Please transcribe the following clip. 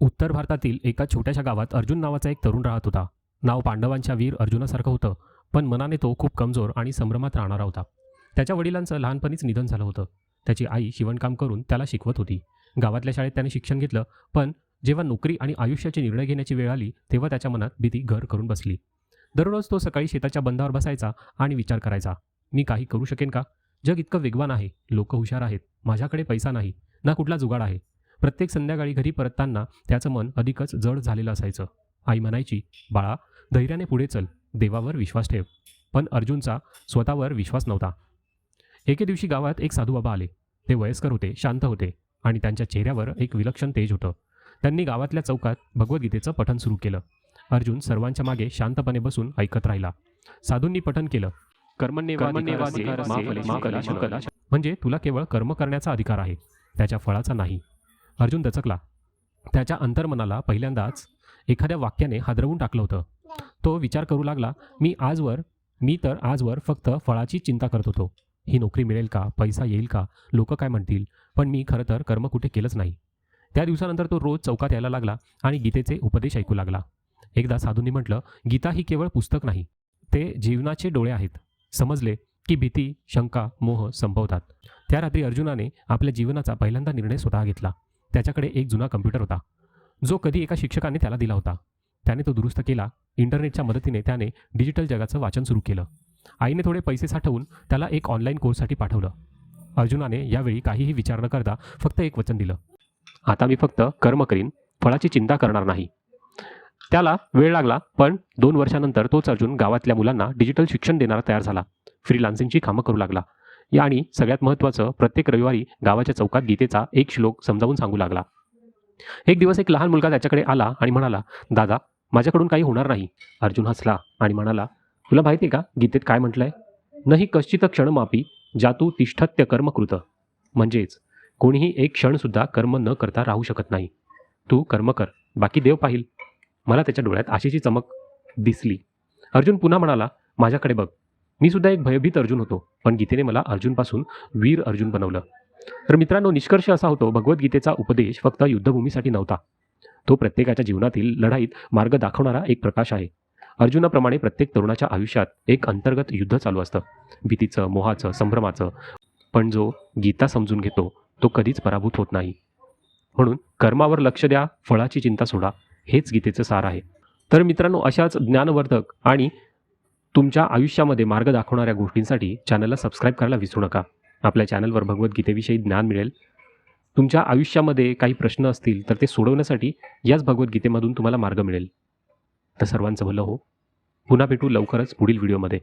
उत्तर भारतातील एका छोट्याशा गावात अर्जुन नावाचा एक तरुण राहत होता. नाव पांडवांच्या वीर अर्जुनासारखं होतं पण मनाने तो खूप कमजोर आणि संभ्रमात राहणारा होता. त्याच्या वडिलांचं लहानपणीच निधन झालं होतं. त्याची आई शिवणकाम करून त्याला शिकवत होती. गावातल्या शाळेत त्याने शिक्षण घेतलं पण जेव्हा नोकरी आणि आयुष्याचे निर्णय घेण्याची वेळ आली तेव्हा त्याच्या मनात भीती घर करून बसली. दररोज तो सकाळी शेताच्या बंधावर बसायचा आणि विचार करायचा मी काही करू शकेन का? जग इतकं वेगवान आहे लोक हुशार आहेत माझ्याकडे पैसा नाही ना कुठला जुगाड आहे. प्रत्येक संध्याकाळी घरी परतताना त्याचं मन अधिकच जड झालेलं असायचं आई म्हणायची बाळा धैर्याने पुढे चल देवावर विश्वास ठेव पण अर्जुनचा स्वतःवर विश्वास नव्हता एके दिवशी गावात एक साधू बाबा आले ते वयस्कर होते शांत होते आणि त्यांच्या चेहऱ्यावर एक विलक्षण तेज होतं त्यांनी गावातल्या चौकात भगवद्गीतेचं पठण सुरू केलं अर्जुन सर्वांच्या मागे शांतपणे बसून ऐकत राहिला साधूंनी पठण केलं कर्मण्येवाधिकारस्ते म्हणजे तुला केवळ कर्म करण्याचा अधिकार आहे त्याच्या फळाचा नाही अर्जुन दचकला. त्याच्या अंतर्मनाला पहिल्यांदाच एखाद्या वाक्याने हादरवून टाकलं होतं. तो विचार करू लागला मी आजवर मी तर आजवर फक्त फळाची चिंता करत होतो. ही नोकरी मिळेल का? पैसा येईल का? लोक काय म्हणतील? पण मी खरं तर कर्म कुठे केलंच नाही. त्या दिवसानंतर तो रोज चौकात यायला लागला आणि गीतेचे उपदेश ऐकू लागला. एकदा साधूंनी म्हटलं गीता ही केवळ पुस्तक नाही ते जीवनाचे डोळे आहेत. समजले की भीती शंका मोह संपवतात त्या रात्री अर्जुनाने आपल्या जीवनाचा पहिल्यांदा निर्णय स्वतः घेतला. त्याच्याकडे एक जुना कम्प्युटर होता. जो कधी एका शिक्षकाने त्याला दिला होता. त्याने तो दुरुस्त केला. इंटरनेटच्या मदतीने त्याने डिजिटल जगाचं वाचन सुरू केलं. आईने थोडे पैसे साठवून त्याला एक ऑनलाईन कोर्ससाठी पाठवलं. अर्जुनाने यावेळी काहीही विचार न करता फक्त एक वचन दिलं. आता मी फक्त कर्म करीन फळाची चिंता करणार नाही. त्याला वेळ लागला पण दोन वर्षानंतर तोच अर्जुन गावातल्या मुलांना डिजिटल शिक्षण देणारा तयार झाला. फ्रीलान्सिंगची कामं करू लागला. या आणि सगळ्यात महत्त्वाचं प्रत्येक रविवारी गावाच्या चौकात गीतेचा एक श्लोक समजावून सांगू लागला. एक दिवस एक लहान मुलगा त्याच्याकडे आला आणि म्हणाला दादा माझ्याकडून काही होणार नाही. अर्जुन हसला आणि म्हणाला तुला माहिती आहे का गीतेत काय म्हटलंय? नाही कश्चित क्षण मापी जातू तिष्ठत्य कर्म कृत. म्हणजेच कोणीही एक क्षणसुद्धा कर्म न करता राहू शकत नाही. तू कर्म कर बाकी देव पाहिल. मला त्याच्या डोळ्यात आशेची चमक दिसली. अर्जुन पुन्हा म्हणाला माझ्याकडे बघ मी सुद्धा एक भयभीत अर्जुन होतो पण गीतेने मला अर्जुनपासून वीर अर्जुन बनवलं. तर मित्रांनो निष्कर्ष असा होतो भगवद्गीतेचा उपदेश फक्त युद्धभूमीसाठी नव्हता. तो प्रत्येकाच्या जीवनातील लढाईत मार्ग दाखवणारा एक प्रकाश आहे. अर्जुनाप्रमाणे प्रत्येक तरुणाच्या आयुष्यात एक अंतर्गत युद्ध चालू असतं. भीतीचं मोहाचं संभ्रमाचं. पण जो गीता समजून घेतो तो कधीच पराभूत होत नाही. म्हणून कर्मावर लक्ष द्या फळाची चिंता सोडा हेच गीतेचं सार आहे. तर मित्रांनो अशाच ज्ञानवर्धक आणि तुमच्या आयुष्यामध्ये मार्ग दाखवणाऱ्या गोष्टींसाठी चॅनलला सबस्क्राईब करायला विसरू नका. आपल्या चॅनलवर भगवद्गीतेविषयी ज्ञान मिळेल. तुमच्या आयुष्यामध्ये काही प्रश्न असतील तर ते सोडवण्यासाठी याच भगवद्गीतेमधून तुम्हाला मार्ग मिळेल. तर सर्वांचं भलं हो. पुन्हा भेटू लवकरच पुढील व्हिडिओमध्ये.